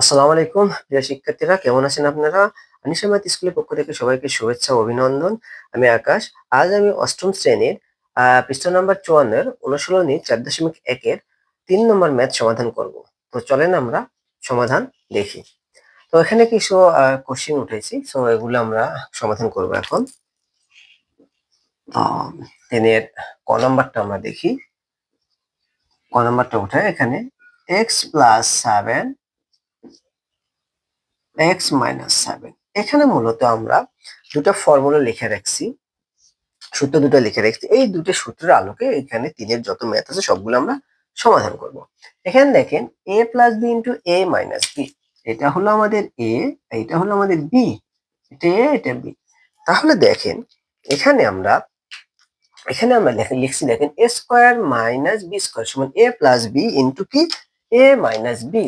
আসসালামু আলাইকুম, প্রিয় শিক্ষার্থীরা, কেমন আছেন আপনারা? আনিসামাত স্কুলের পক্ষ থেকে সবাইকে শুভেচ্ছা অভিনন্দন। আমি আকাশ। আজ আমি অষ্টম শ্রেণির পৃষ্ঠা নম্বর চুয়ান্নের অনুশীলনী চার দশমিক একের তিন নম্বর ম্যাথ সমাধান করব। তো চলেন আমরা সমাধান দেখি। তো এখানে কিছু কোশ্চিন উঠেছি, তো এগুলো আমরা সমাধান করব এখন। তিনের ক নম্বরটা আমরা দেখি। ক নম্বরটা উঠে এখানে x plus seven x minus seven এখানে মূলত আমরা দুটো ফর্মুলা লিখে রাখছি, সূত্র দুটো লিখে রাখছি। এই দুটো সূত্রের আলোকে এখানে তিনের যত ম্যাথ আছে সবগুলো আমরা সমাধান করব। এখানে দেখেন A plus B into A minus B এটা হলো আমাদের এ এটা হলো আমাদের বি এটা এ এটা বি তাহলে দেখেন, এখানে আমরা এখানে আমরা লেখা, লিখছি দেখেন A square minus B square সমান এ প্লাস বি ইন্টু কি A minus B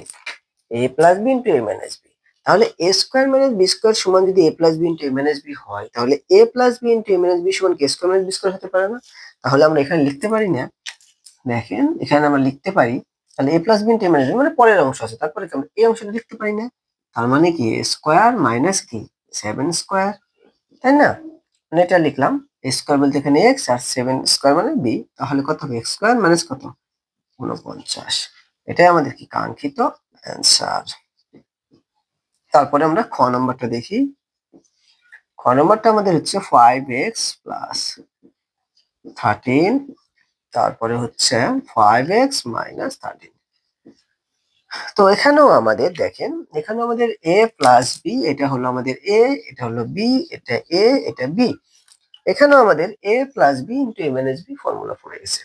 A plus B into A minus B তাহলে A square minus B square সমান যদি A plus B into A minus B হয়, তাহলে A plus B into A minus B সমান কে square minus B square হতে পারে না। তাহলে আমরা এখানে লিখতে পারি না। দেখেন, এখানে আমরা লিখতে পারি, তাহলে A plus B into A minus B মানে পরের অংশ আছে, তারপরে আমরা এই অংশটা লিখতে পারি না? তার মানে কি স্কোয়ার মাইনাস কি? সেভেন স্কোয়ার তাই না? মানে এটা লিখলাম এ স্কোয়ার বলতে এখানে এক্স আর সেভেন স্কোয়ার মানে বি তাহলে কত হবে? এক্স স্কোয়ার মাইনাস কত? উনপঞ্চাশ। এটাই আমাদের কি কাঙ্ক্ষিত অ্যান্সার তারপরে আমরা খ নম্বরটা দেখি। খ নম্বরটা আমাদের হচ্ছে ফাইভ এক্স প্লাস থার্টিন তারপরে হচ্ছে ফাইভ এক্স মাইনাস থার্টিন তো এখানেও আমাদের দেখেন এখানে আমাদের এ প্লাস বি এটা হলো আমাদের এ এটা হলো বি এটা এ এটা বি এখানেও আমাদের A plus B into A minus B formula পড়ে গেছে।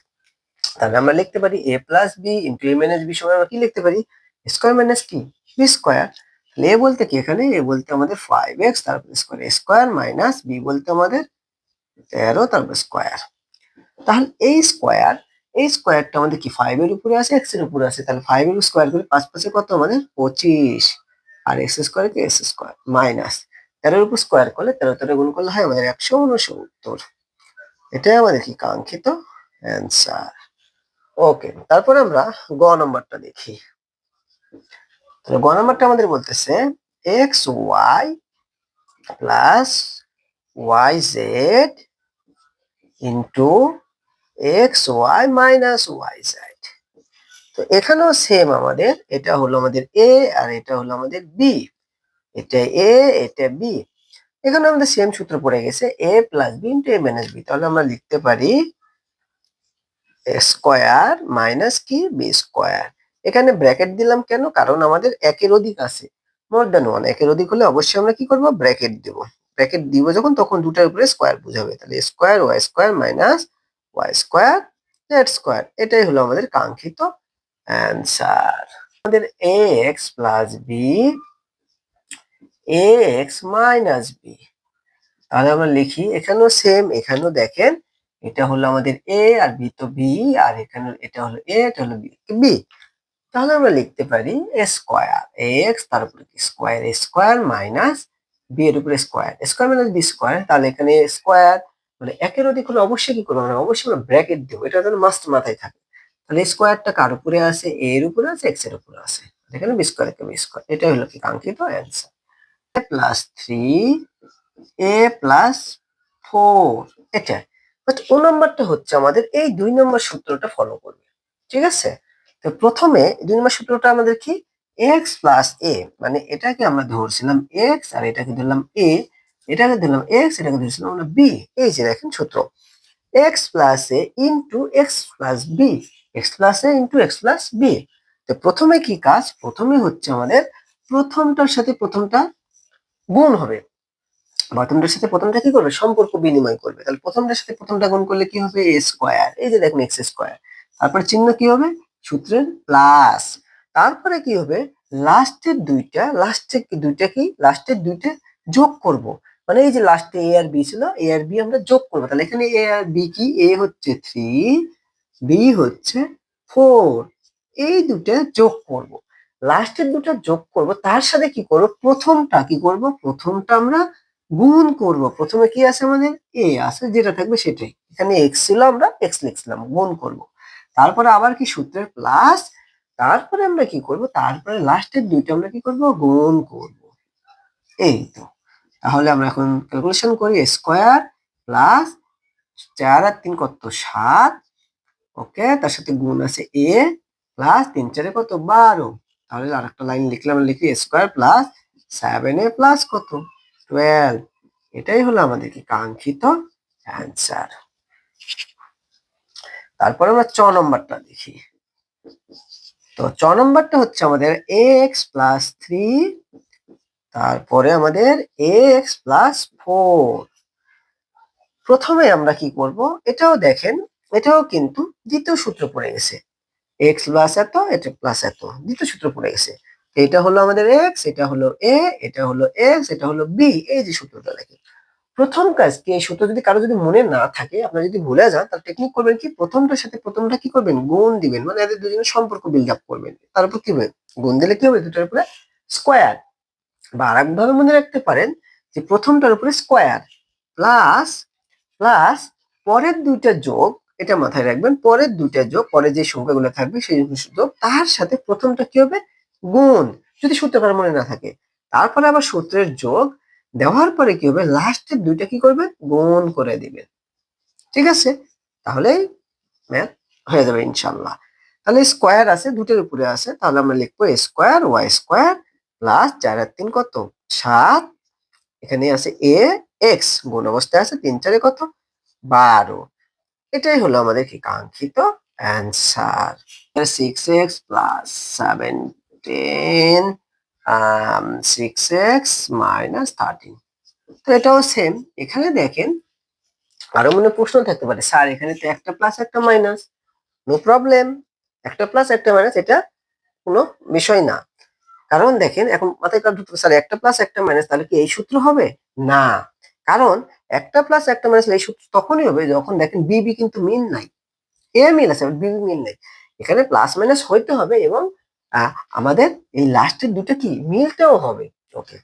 তাহলে আমরা লিখতে পারি A plus B into A minus B সময় আমরা কি লিখতে পারি? স্কোয়ার মাইনাস কি? বি স্কোয়ার এ বলতে কি এখানে? এ বলতে আমাদের ফাইভ এক্স তারপর স্কোয়ার স্কোয়ার মাইনাস বি বলতে আমাদের তেরো, তারপর স্কোয়ার তাহলে এই স্কোয়ার এই স্কোয়ারটা আমাদের কি? ফাইভ এর উপরে আছে এক্সের উপরে আছে, তাহলে ফাইভ এর স্কোয়ার করে পাঁচ পাশে কত? আমাদের পঁচিশ। আর এক্স স্কোয়ার কি এক্স স্কোয়ার মাইনাস তেরোর উপর স্কোয়ার করলে তেরো তেরো গুণ করলে হয় আমাদের একশো উনসত্তর। এটাই আমাদের কি কাঙ্ক্ষিত অ্যান্সার ওকে তারপরে আমরা গ নম্বরটা দেখি। তাহলে গ নম্বরটা আমাদের বলতেছে x y plus y z into x y minus y z তো এখানেও সেম আমাদের, এটা হলো আমাদের এ আর এটা হলো আমাদের বি এটা এ এটা বি এখানে আমাদের সেম সূত্র পড়ে গেছে a plus b into a minus b তাহলে আমরা লিখতে পারি স্কোয়ার মাইনাস কি? বি স্কোয়ার এখানে ব্র্যাকেট দিলাম কেন? কারণ আমাদের একের অধিক আছে। মোর দেন ওয়ান একের অধিক হলে অবশ্যই আমরা কি করব? ব্র্যাকেট দেব। ব্র্যাকেট দিব যখন, তখন দুটার উপরে স্কোয়ার বুঝাবে। তাহলে square y square minus y square z square এটাই হলো আমাদের কাঙ্ক্ষিত অ্যান্সার আমাদের a x plus b x minus b তাহলে আমরা লিখি, এখানেও সেম এখানেও দেখেন, এটা হলো আমাদের এ আর বি তো বি আর এখানে এটা হলো এ এটা হলো বি বি তাহলে আমরা লিখতে পারি স্কোয়ার এক্স তার উপরে কি স্কোয়ার স্কোয়ার মাইনাস বি এর উপরে square square minus b square তাহলে এখানে স্কোয়ার মানে একের অধিক হলে অবশ্যই কি করব আমরা? অবশ্যই আমরা ব্র্যাকেট দেবো। এটা যেন মাস্ট মাথায় থাকে। তাহলে স্কোয়ারটা কার উপরে আছে এ এর উপরে আছে এক্সের উপরে আছে এখানে বি স্কোয়ার একে বি স্কোয়ার এটা হলো কি কাঙ্ক্ষিত answer a plus three a plus four এটা। বাট ও নাম্বারটা হচ্ছে আমাদের এই দুই নম্বর সূত্রটা ফলো করবে। ঠিক আছে? তো প্রথমে দুই নম্বর সূত্রটা আমাদের কি? এক্স প্লাস এ মানে এটাকে আমরা ধরছিলাম এক্স আর এটাকে ধরলাম এ এটাকে ধরলাম এক্স এটাকে ধরছিলাম আমরা বি এই যে দেখেন সূত্র। X plus a into x plus b x plus a into x plus b তো প্রথমে কি কাজ? প্রথমে হচ্ছে আমাদের প্রথমটার সাথে প্রথমটা গুণ হবে। প্রথমটার সাথে প্রথমটা কি করবে? সম্পর্ক বিনিময় করবে। তাহলে প্রথমটার সাথে প্রথমটা গুণ করলে কি হবে? এ স্কোয়ার এই যে দেখুন এক্স স্কোয়ার তারপর চিহ্ন কি হবে? সূত্রের প্লাস তারপরে কি হবে? লাস্টের দুইটা লাস্টের দুইটা কি? লাস্টের দুইটা যোগ করব। মানে এই যে লাস্টে এ আর বি ছিল এ আর বি আমরা যোগ করব। তাহলে এখানে এ আর বি কি? এ হচ্ছে থ্রি বি হচ্ছে ফোর এই দুটা যোগ করব। লাস্টের দুটো যোগ করব, তার সাথে কি করব? প্রথমটা কি করব? প্রথমটা আমরা গুণ করব। প্রথমে কি আছে আমাদের? এ আছে, যেটা থাকবে সেটাই। এখানে এক্স ছিল, আমরা এক্স লিখছিলাম, গুণ করব। তারপরে আবার কি সূত্রের প্লাস তারপরে আমরা কি করব? তারপরে লাস্টের দুইটা আমরা কি করব? গুণ করব। এই তো। তাহলে আমরা এখন ক্যালকুলেশন করি স্কোয়ার প্লাস চার আর তিন কত সাত? ওকে তার সাথে গুণ আছে এ প্লাস তিন চারে কত? বারো। তাহলে আর একটা লাইন লিখলে আমরা লিখি square plus seven a plus কত? টুয়েলভ এটাই হলো আমাদের কি কাঙ্ক্ষিত অ্যান্সার তারপরে আমরা চ নম্বরটা দেখি। তো চ নম্বরটা হচ্ছে আমাদের এক্স প্লাস থ্রি তারপরে আমাদের এক্স প্লাস ফোর প্রথমে আমরা কি করব? এটাও দেখেন, এটাও কিন্তু দ্বিতীয় সূত্র পড়ে গেছে। এক্স প্লাস এত, এটা প্লাস এত, দ্বিতীয় সূত্র পড়ে গেছে। এটা হলো আমাদের এক্স এটা হলো এ এটা হলো এক্স এটা হলো বি এই যে সূত্রটা দেখেন। প্রথম কাজ কি? এই সূত্র যদি কারও যদি মনে না থাকে, আপনার যদি ভুলে যান, তাহলে টেকনিক করবেন কি? প্রথমটার সাথে প্রথমটা কি করবেন? গুণ দিবেন। মানে এদের দুজনের সম্পর্ক বিল্ড আপ করবেন। তারপর কি হবে? গুণ দিলে কি হবে? দুটার উপরে স্কোয়ার বা আর ভাবে মনে রাখতে পারেন যে প্রথমটার উপরে স্কোয়ার প্লাস প্লাস পরের দুইটা যোগ, এটা মাথায় রাখবেন, পরের দুইটা যোগ, পরে যে সংখ্যাগুলো থাকবে সেই যোগ, তার সাথে প্রথমটা কি হবে? গুণ। যদি সূত্রকার মনে না থাকে। তারপরে আবার সূত্রের যোগ দেওয়ার পরে কি হবে? লাস্টের দুইটা কি করবেন? গুণ করে দিবেন। ঠিক আছে? তাহলেই ম্যাথ হয়ে যাবে ইনশাল্লাহ তাহলে স্কোয়ার আছে দুটোর উপরে আছে। তাহলে আমরা লিখব স্কোয়ার ওয়াই স্কোয়ার প্লাস চার আর তিন কত? সাত। এখানে আছে এ এক্স গুণ অবস্থায় আছে তিন, চারে কত? বারো। এটাই হলো আমাদের কি কাঙ্ক্ষিত answer six x plus seven ten six x minus thirteen তো এটাও সেম এখানে দেখেন, আরও মনে প্রশ্ন থাকতে পারে, স্যার, এখানে তো একটা প্লাস একটা মাইনাস নো প্রবলেম একটা প্লাস একটা মাইনাস এটা কোনো বিষয় না। কারণ দেখেন, এখন মাথায় স্যার, একটা প্লাস একটা মাইনাস তাহলে কি এই সূত্র হবে? না। কারণ একটা প্লাস একটা মাইনাস এই সূত্র তখনই হবে যখন দেখেন বিবি কিন্তু মিল নাই। এ মিল আছে বিবি মিল নাই। এখানে প্লাস মাইনাস হইতে হবে এবং আমাদের এই লাস্টের দুটো কি? মিলতেও হবে। ওকে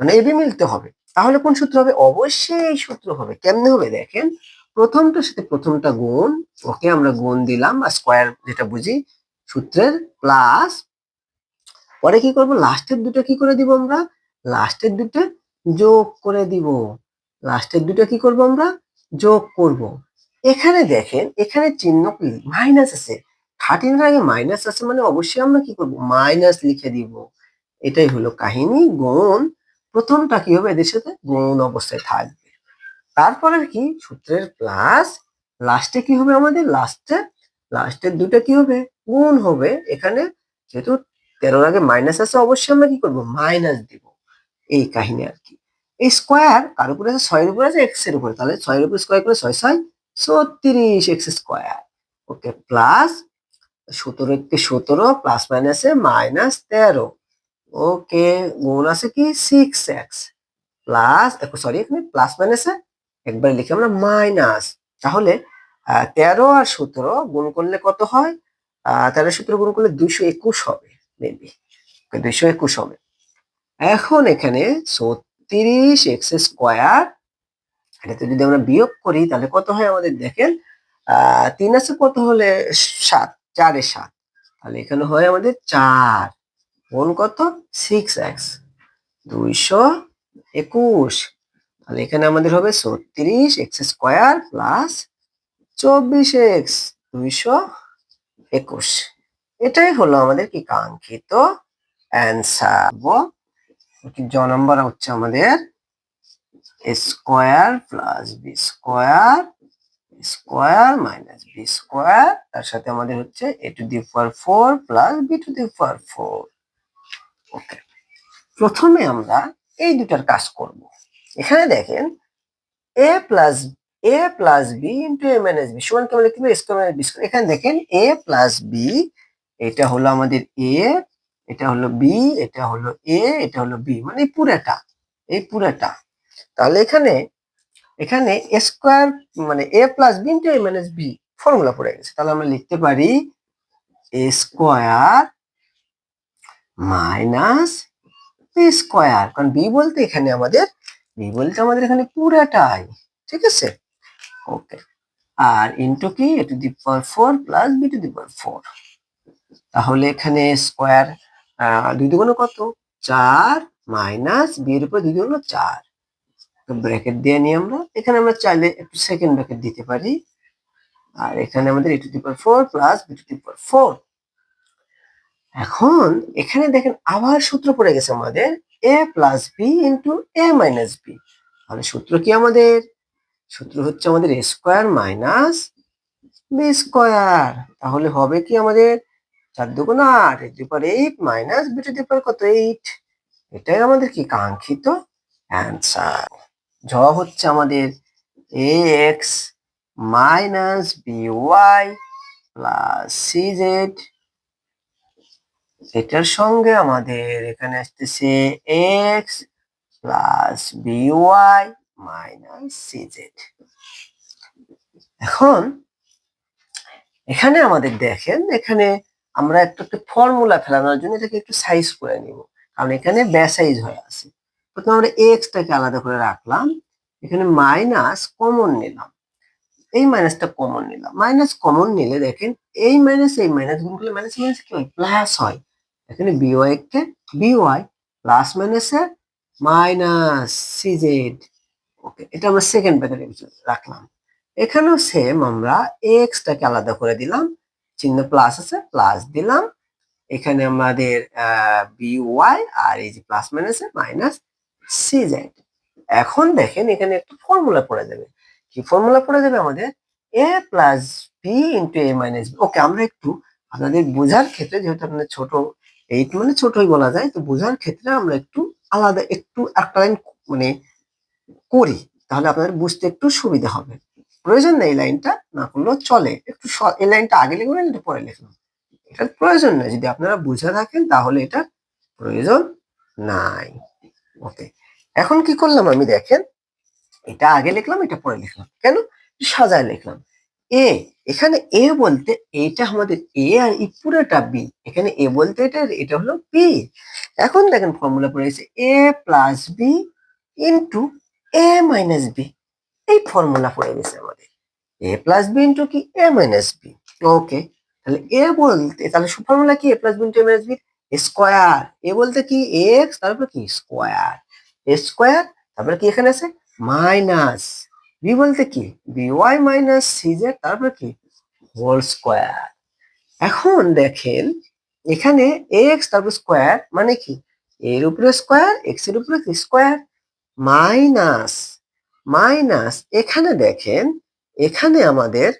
মানে এবি মিলতে হবে। তাহলে কোন সূত্র হবে? অবশ্যই এই সূত্র হবে। কেমনে হবে দেখেন? প্রথমটার সাথে প্রথমটা গুণ। ওকে আমরা গুণ দিলাম আর স্কোয়ার যেটা বুঝি, সূত্রের প্লাস পরে কি করব? লাস্টের দুটো কি করে দিব আমরা? লাস্টের দুটো যোগ করে দিব। লাস্টের দুটো কি করব আমরা? যোগ করব। এখানে দেখেন, এখানে চিহ্ন কি? মাইনাস আছে। থার্টিনের আগে মাইনাস আছে মানে অবশ্যই আমরা কি করব? মাইনাস লিখে দিব। এটাই হলো কাহিনী। গুণ প্রথমটা কি হবে? এদের সাথে গুণ অবস্থায় থাকবে। তারপরে কি? সূত্রের প্লাস লাস্টে কি হবে আমাদের? লাস্টে লাস্টের দুটো কি হবে? গুণ হবে। এখানে যেহেতু তেরোর আগে মাইনাস আছে, অবশ্যই আমরা কি করব? মাইনাস দিব। এই কাহিনী আর কি। এই স্কোয়ার কার উপরে আছে? ছয়ের উপরে আছে? এক্সের উপরে। তাহলে ছয়ের উপরে স্কোয়ার করে ছয় ছয়, ছত্রিশ এক্স স্কোয়ার ওকে প্লাস সতেরো একটি সতেরো প্লাস মাইনাসে মাইনাস তেরো। ওকে গুণ আছে কি? সিক্স এক্স প্লাস সরি এখানে প্লাস মাইনাসে একবার লিখে আমরা মাইনাস তাহলে তেরো আর সতেরো গুণ করলে কত হয়? তেরো সতেরো গুণ করলে দুইশো একুশ হবে মেবি দুইশো একুশ হবে। এখন এখানে ছত্রিশ এক্স স্কোয়ার এটাতে যদি আমরা বিয়োগ করি, তাহলে কত হয় আমাদের দেখেন? আহ, তিন আছে কত হলে সাত। চারে সাত। তাহলে এখানে হয় আমাদের চার। গুণ কত? সিক্স এক্স দুইশো একুশ। তাহলে এখানে আমাদের হবে ছত্রিশ এক্স স্কোয়ার প্লাস চব্বিশ এক্স দুইশো একুশ। এটাই হলো আমাদের কি কাঙ্ক্ষিত অ্যান্সার জ নাম্বার হচ্ছে আমাদের square plus b square square minus b square, তার সাথে আমাদের হচ্ছে a to the power four plus b to the power four. Okay, প্রথমে আমরা এই দুটার কাজ করব। এখানে দেখেন, a plus a plus b into a minus b সমান কেমন লিখতে হবে স্কোয়ার মাইনাস বি স্কোয়ার। এখানে দেখেন, এ প্লাস বি, এটা হলো আমাদের এ, এটা হলো বি, এটা হলো এ, এটা হলো বি মানে এই পুরাটা এই পুরাটা। তাহলে এখানে এখানে স্কোয়ার মানে a plus b into a minus b formula পড়ে গেছে। তাহলে আমরা লিখতে পারি a square minus b square কারণ বি বলতে এখানে আমাদের বি বলতে আমাদের এখানে পুরাটাই, ঠিক আছে? ওকে আর ইন্টু কি? A to the power four plus b to the power four তাহলে এখানে স্কোয়ার দুই দুগুণ কত? চার মাইনাস বি এর উপর দুই দুগুণ চার। ব্র্যাকেট দিয়ে নিই আমরা। এখানে আমরা চাইলে একটু সেকেন্ড ব্র্যাকেট দিতে পারি। আর এখানে আমাদের a to four plus b to four এখন এখানে দেখেন আবার সূত্র পড়ে গেছে আমাদের a plus b into a minus b তাহলে সূত্র কি আমাদের? সূত্র হচ্ছে আমাদের a square minus b square তাহলে হবে কি আমাদের চার দুগুণ আট a to eight minus b to the কত এইট এটাই আমাদের কি কাঙ্ক্ষিত অ্যান্সার জ হচ্ছে আমাদের a x minus b y plus c z এটার সঙ্গে আমাদের এখানে আসতেছে x plus b y minus c z এখন এখানে আমাদের দেখেন, এখানে আমরা একটু ফর্মুলা ফেলানোর জন্য এটাকে একটু সাইজ করে নিব, কারণ এখানে ব্যাসাইজ হয়ে আছে। প্রথমে আমরা এক্সটাকে আলাদা করে রাখলাম, এখানে মাইনাস কমন নিলাম। এই মাইনাসটা কমন নিলাম। মাইনাস কমন নিলে দেখেন, এই মাইনাস এই মাইনাস গুণ করলে মাইনাস মাইনাস কি হয়? প্লাস হয়। এখানে বিওয়াই কে বিওয়াই প্লাস মাইনাসে মাইনাস সিজেড ওকে এটা আমরা সেকেন্ড ব্র্যাকেটে রাখলাম। এখানেও সেম আমরা এক্সটাকে আলাদা করে দিলাম, চিহ্ন প্লাস আছে প্লাস দিলাম। এখানে আমাদের বিওয়াই আর এই যে প্লাস মাইনাসে মাইনাস সিজেড এখন দেখেন এখানে একটা ফর্মুলা পড়ে যাবে। কি ফর্মুলা পড়ে যাবে আমাদের? A plus b into a minus b okay আমরা একটু আপনাদের বোঝার ক্ষেত্রে, যেহেতু আপনাদের ছোট, এইট মানে ছোটই বলা যায়, তো বোঝার ক্ষেত্রে আমরা একটু আলাদা, একটু একটা লাইন মানে করি, তাহলে আপনাদের বুঝতে একটু সুবিধা হবে। প্রয়োজন নেই লাইনটা না করলেও চলে। একটু স- এই লাইনটা আগে লিখবেন এটা পরে লিখলাম এটার প্রয়োজন নেই। যদি আপনারা বুঝে থাকেন, তাহলে এটা প্রয়োজন নাই। ওকে এখন কি করলাম আমি দেখেন? এটা আগে লিখলাম, এটা পরে লিখলাম। কেন? সাজায় লিখলাম। এ, এখানে এ বলতে এটা আমাদের এ আর এই পুরোটা বি এখানে এ বলতে এটা এটা হলো বি এখন দেখেন ফর্মুলা পড়ে গেছে a plus b into a minus b এই ফর্মুলা পড়ে গেছে আমাদের। এ প্লাস বি ইন্টু কি? এ মাইনাস বি ওকে তাহলে এ বলতে, তাহলে ফর্মুলা কি? A plus b into a minus b square a বলতে কি? এক্স তারপর কি? স্কোয়ার স্কোয়ার, তারপরে কি এখানে আছে? মাইনাস। বি বলতে কি? B y minus c z তারপরে কি? Whole square. এখন দেখেন, এখানে এক্স তারপর স্কোয়ার মানে কি? এর উপরে স্কোয়ার এক্সের উপরে কি? স্কোয়ার। মাইনাস। মাইনাস। এখানে দেখেন, এখানে আমাদের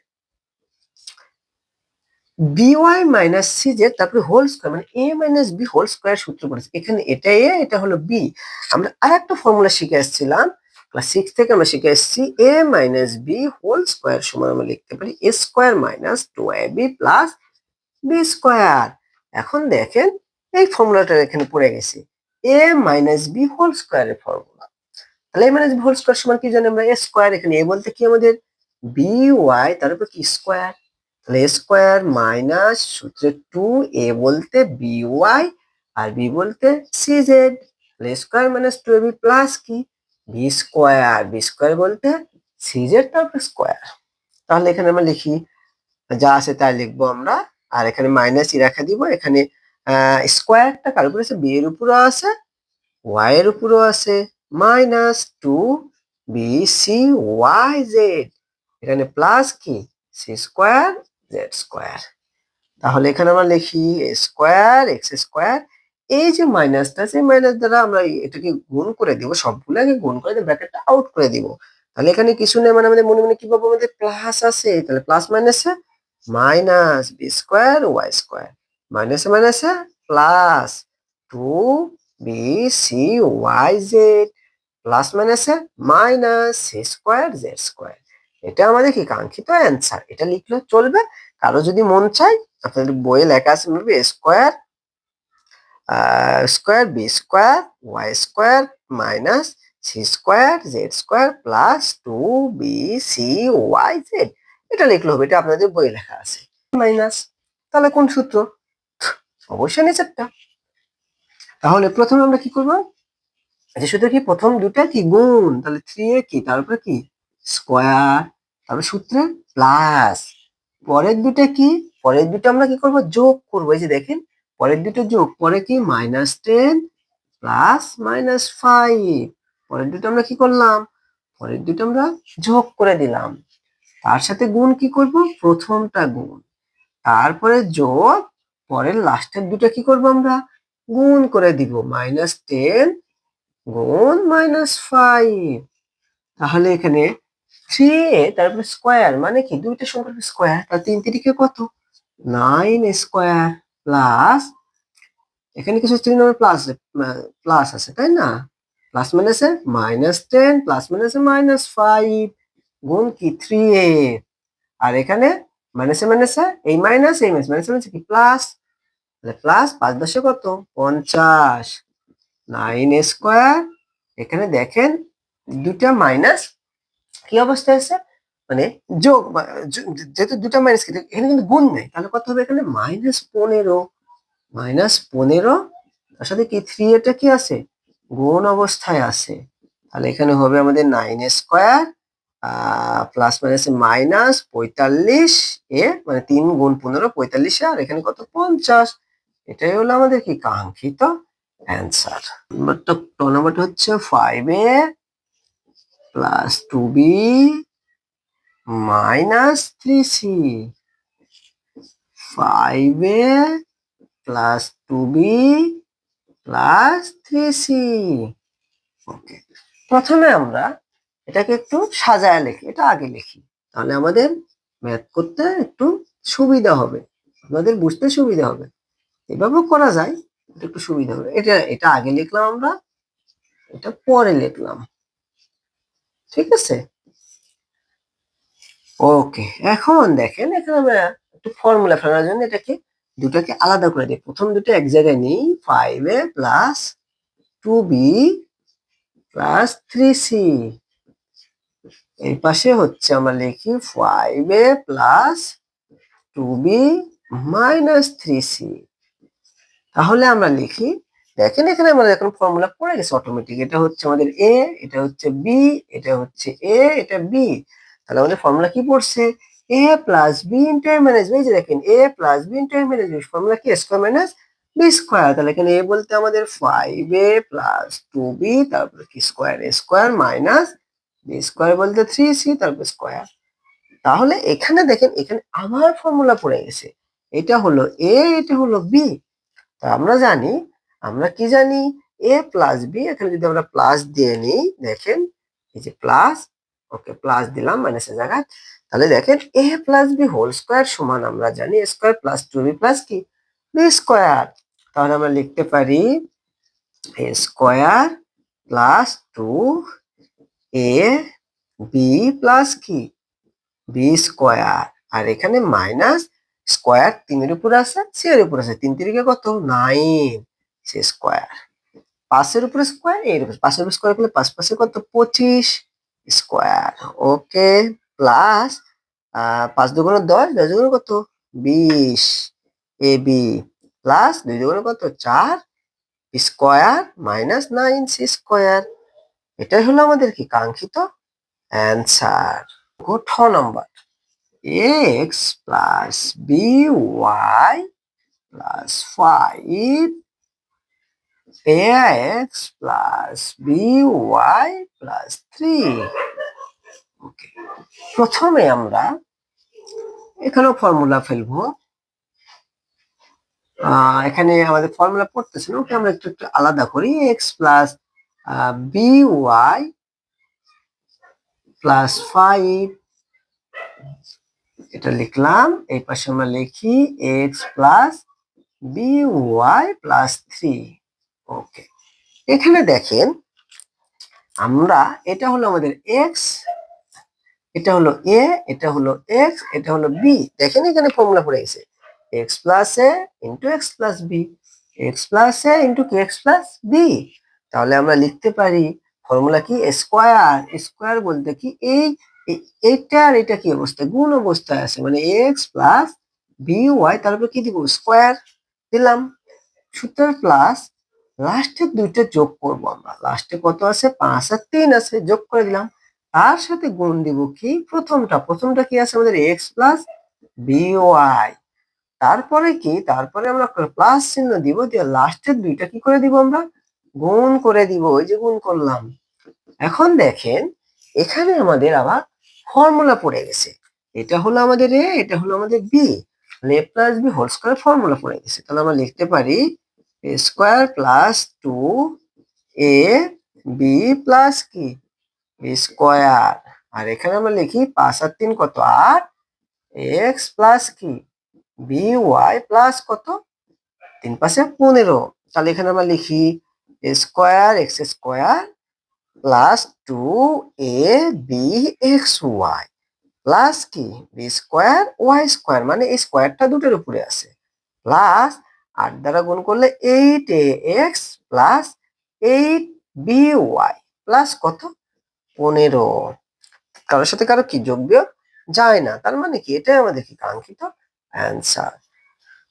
b y minus c z তারপরে হোল স্কোয়ার মানে a minus b whole square সূত্র পড়েছে এখানে এটা এ এটা হলো বি আমরা আর একটা ফর্মুলা শিখে এসেছিলাম। ক্লাস সিক্স থেকে আমরা শিখে এসেছি a minus b whole square সমান আমরা লিখতে পারি a square minus two a b plus b square এখন দেখেন, এই ফর্মুলাটা এখানে পড়ে গেছে। এ মাইনাস বি হোল স্কোয়ারের ফর্মুলা তাহলে a minus b whole square সমান কি জানি আমরা? এ স্কোয়ার এখানে এ বলতে কি আমাদের? বি ওয়াই তার উপর কি স্কোয়ার তাহলে স্কোয়ার মাইনাস সূত্রে টু এ বলতে বি ওয়াই আর বি বলতে সি জেড তাহলে square minus two a b plus কি? বি স্কোয়ার বি স্কোয়ার বলতে সি জেড তারপর স্কোয়ার তাহলে এখানে আমরা লিখি, যা আছে তাই লিখব আমরা। আর এখানে মাইনাস ই রাখা দিব। এখানে স্কোয়ারটা কার উপরে আছে বি এর উপরও আছে ওয়াই এর উপরও আছে। Minus two b c y z এখানে প্লাস কি? সি স্কোয়ার জেড স্কোয়ার তাহলে এখানে আমরা লিখি স্কোয়ার এক্স স্কোয়ার এই যে মাইনাসটা আছে মাইনাস দ্বারা আমরা এটাকে গুণ করে দিব সবগুলোকে গুণ করে দিয়ে ব্র্যাকেটটা আউট করে দিব। তাহলে এখানে কিছু নেই মানে আমাদের মনে মনে কি পাবো আমাদের প্লাস আছে, তাহলে প্লাস মাইনাসে minus b square y square মাইনাসে মাইনাসে plus two b c y z plus মাইনাসে minus c square z square এটা আমাদের কি কাঙ্ক্ষিত অ্যান্সার এটা লিখলে চলবে। কারও যদি মন চায়, আপনাদের বইয়ে লেখা আছে বলবে square square b square y square minus c square z square plus two b c y z এটা লিখলে হবে, এটা আপনাদের বইয়ে লেখা আছে। মাইনাস তাহলে কোন সূত্র? অবশ্যই নিচেরটা। তাহলে প্রথমে আমরা কি করব? যে সূত্র কি? প্রথম দুটা কি? গুণ। তাহলে থ্রি এ কি? তারপরে কি? স্কোয়ার তারপরে সূত্রে প্লাস পরের দুটা কি? পরের দুটো আমরা কি করব? যোগ করব। এই যে দেখেন, পরের দুটো যোগ পরে কি? Minus ten plus minus five পরের দুটো আমরা কি করলাম? পরের দুটো আমরা যোগ করে দিলাম। তার সাথে গুণ কি করব? প্রথমটা গুণ। তারপরে যোগ, পরের লাস্টের দুটো কি করব আমরা? গুণ করে দিব। মাইনাস টেন গুণ মাইনাস ফাইভ তাহলে এখানে থ্রি এ তারপরে স্কোয়ার মানে কি? দুইটা সংখ্যার স্কোয়ার তাহলে তিন তিরিকে কত? নাইন স্কোয়ার প্লাস এখানে কিছু তিন নম্বর প্লাস প্লাস আছে, তাই না? প্লাস মাইনাসে মাইনাস টেন প্লাস মাইনাসে মাইনাস ফাইভ গুণ কি? থ্রি এ। আর এখানে মাইনাসে মাইনাসে এই মাইনাস এই মাইনাস মাইনাসে মাইনাসে কি? প্লাস তাহলে প্লাস পাঁচ দশে কত? পঞ্চাশ। নাইন স্কোয়ার এখানে দেখেন দুটা মাইনাস কি অবস্থায় আছে? মানে যোগ যেহেতু দুটা মাইনাস কি এখানে কিন্তু গুণ নেই। তাহলে কত হবে এখানে? মাইনাস পনেরো। মাইনাস পনেরো, তার সাথে কি? থ্রি এটা কি আছে? গুণ অবস্থায় আছে। তাহলে এখানে হবে আমাদের nine square plus minus minus পঁয়তাল্লিশ, এ মানে তিন গুণ পনেরো, পঁয়তাল্লিশে, আর এখানে কত? পঞ্চাশ। এটাই হলো আমাদের কি? কাঙ্ক্ষিত অ্যান্সার নাম্বারটা ট নাম্বারটা হচ্ছে five a plus two b minus three c five a plus two b plus three c okay প্রথমে আমরা এটাকে একটু সাজায় লিখি, এটা আগে লিখি। তাহলে আমাদের ম্যাথ করতে একটু সুবিধা হবে। আমাদের বুঝতে সুবিধা হবে। এভাবেও করা যায় একটু সুবিধা হবে। এটা এটা আগে লিখলাম আমরা, এটা পরে লিখলাম। ঠিক আছে? ওকে এখন দেখেন, এখানে আমরা একটু ফর্মুলা ফেলার জন্য এটাকে, দুটাকে আলাদা করে দিই। প্রথম দুটো এক জায়গায় নিই five a plus two b plus three c এই পাশে হচ্ছে আমরা লিখি five a plus two b minus three c তাহলে আমরা লিখি দেখেন এখানে আমাদের এখন ফর্মুলা পড়ে গেছে অটোমেটিক এটা হচ্ছে আমাদের এ এটা হচ্ছে বি এটা হচ্ছে এ এটা বি তাহলে আমাদের ফর্মুলা কি পড়ছে? A plus b into a minus b যে দেখেন a plus b into a minus b formula কি? স্কোয়ার মাইনাস বি স্কোয়ার তাহলে এখানে এ বলতে আমাদের five a plus two b তারপরে কি square a square minus b square বলতে থ্রি সি তারপর স্কোয়ার তাহলে এখানে দেখেন, এখানে আবার ফর্মুলা পড়ে গেছে। এটা হলো এ এটা হলো বি তা আমরা জানি আমরা কি জানি? এ প্লাস বি এখানে যদি আমরা প্লাস দিয়ে নিই, দেখেন, এই যে প্লাস ওকে প্লাস দিলাম মাইনাসের জায়গায়। তাহলে দেখেন a plus b whole square সমান আমরা জানি a square plus two b plus কি? বি স্কোয়ার তাহলে আমরা লিখতে পারি a square plus two a b plus কি? বি স্কোয়ার আর এখানে মাইনাস স্কোয়ার তিনের উপর আছে সি এর উপর আছে। তিন তিরিকে কত? নাইন সি স্কোয়ার পাঁচের উপরে স্কোয়ার এর উপর পাঁচের উপর স্কোয়ার করলে পাঁচ পাশে কত? পঁচিশ স্কোয়ার ওকে প্লাস পাঁচ দুগুণ দশ দশ দুগুণ কত? বিশ এ বি প্লাস দুই দুগুণ কত? চার square minus nine c square এটাই হলো আমাদের কি? কাঙ্ক্ষিত অ্যান্সার ঠ number. X plus b y plus five x plus y plus three okay প্রথমে আমরা এখানেও ফর্মুলা ফেলব। এখানে আমাদের ফর্মুলা পড়তেছে না। ওকে আমরা একটু একটু আলাদা করি। X plus b y plus five এটা লিখলাম। এই পাশে আমরা লিখি x plus b y plus three okay এখানে দেখেন, আমরা, এটা হলো আমাদের এক্স এটা হলো এ এটা হলো এক্স এটা হলো বি দেখেন এখানে ফর্মুলা পড়ে গেছে। X plus a into x plus b x plus a into x plus b তাহলে আমরা লিখতে পারি ফর্মুলা কি? স্কোয়ার স্কোয়ার বলতে কি? এই এ- এটা আর এটা কি অবস্থা? গুণ অবস্থায় আছে। মানে এক্স প্লাস বি ওয়াই তারপর কি দিব? স্কোয়ার দিলাম। সুতরাং প্লাস লাস্টে দুইটা যোগ করব আমরা। লাস্টে কত আছে? পাঁচ আর তিন আছে। যোগ করে দিলাম। তার সাথে গুণ দিব কি? প্রথমটা। প্রথমটা কি আছে আমাদের? এক্স প্লাস বি ওয়াই তারপরে কি? তারপরে আমরা প্লাস চিহ্ন দিব দিয়ে লাস্টের দুইটা কি করে দিব আমরা? গুণ করে দিব। ওই যে গুণ করলাম। এখন দেখেন, এখানে আমাদের আবার ফর্মুলা পড়ে গেছে। এটা হলো আমাদের এ এটা হলো আমাদের b a plus b whole square formula পড়ে গেছে। তাহলে আমরা লিখতে পারি a square plus two a b plus কি? B square. আর এখানে আমরা লিখি পাঁচ আর তিন কত? আট। এক্স প্লাস কি? বি ওয়াই প্লাস কত? তিন পাশে পনেরো। তাহলে এখানে আমরা লিখি square, x square plus two a b x y plus কি? B square, y square. মানে এই স্কোয়ারটা দুটোর উপরে আছে। প্লাস আট দ্বারা গুণ করলে eight a x plus eight b y plus কত? পনেরো। কারোর সাথে কারও কি যোগ বিয়োগ? যায় না। তার মানে কি? এটাই আমাদের কি কাঙ্ক্ষিত অ্যান্সার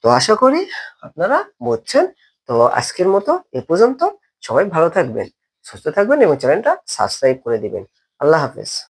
তো আশা করি আপনারা বুঝছেন। তো আজকের মতো এ পর্যন্ত। সবাই ভালো থাকবেন, সুস্থ থাকবেন এবং চ্যানেলটা সাবস্ক্রাইব করে দিবেন। আল্লাহ হাফেজ।